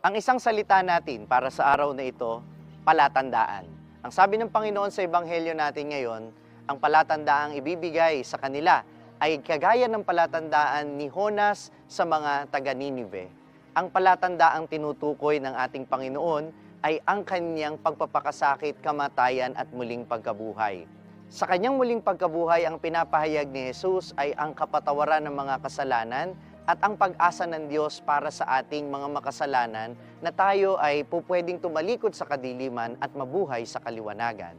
Ang isang salita natin para sa araw na ito, palatandaan. Ang sabi ng Panginoon sa Ebanghelyo natin ngayon, ang palatandaang ibibigay sa kanila ay kagaya ng palatandaan ni Honas sa mga taga Ninive. Ang palatandaang tinutukoy ng ating Panginoon ay ang kanyang pagpapakasakit, kamatayan at muling pagkabuhay. Sa kanyang muling pagkabuhay, ang pinapahayag ni Jesus ay ang kapatawaran ng mga kasalanan at ang pag-asa ng Diyos para sa ating mga makasalanan na tayo ay pupwedeng tumalikod sa kadiliman at mabuhay sa kaliwanagan.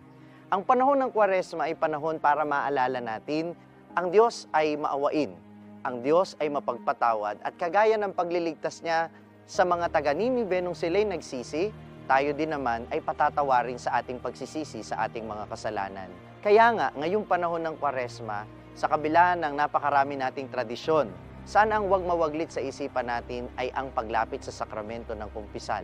Ang panahon ng Kwaresma ay panahon para maalala natin ang Diyos ay maawain, ang Diyos ay mapagpatawad at kagaya ng pagliligtas niya sa mga taga Ninive nung sila'y nagsisi, tayo din naman ay patatawarin sa ating pagsisisi sa ating mga kasalanan. Kaya nga, ngayong panahon ng Kwaresma, sa kabila ng napakarami nating tradisyon, sana ang wag mawaglit sa isipan natin ay ang paglapit sa sakramento ng kumpisal.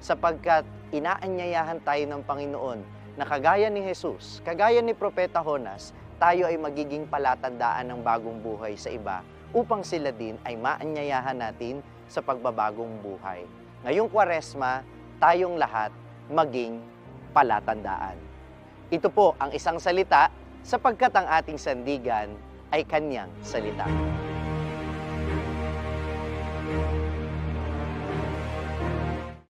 Sapagkat inaanyayahan tayo ng Panginoon na kagaya ni Jesus, kagaya ni Propeta Honas, tayo ay magiging palatandaan ng bagong buhay sa iba upang sila din ay maanyayahan natin sa pagbabagong buhay. Ngayong Kwaresma, tayong lahat maging palatandaan. Ito po ang isang salita sapagkat ang ating sandigan ay kanyang salita. thank you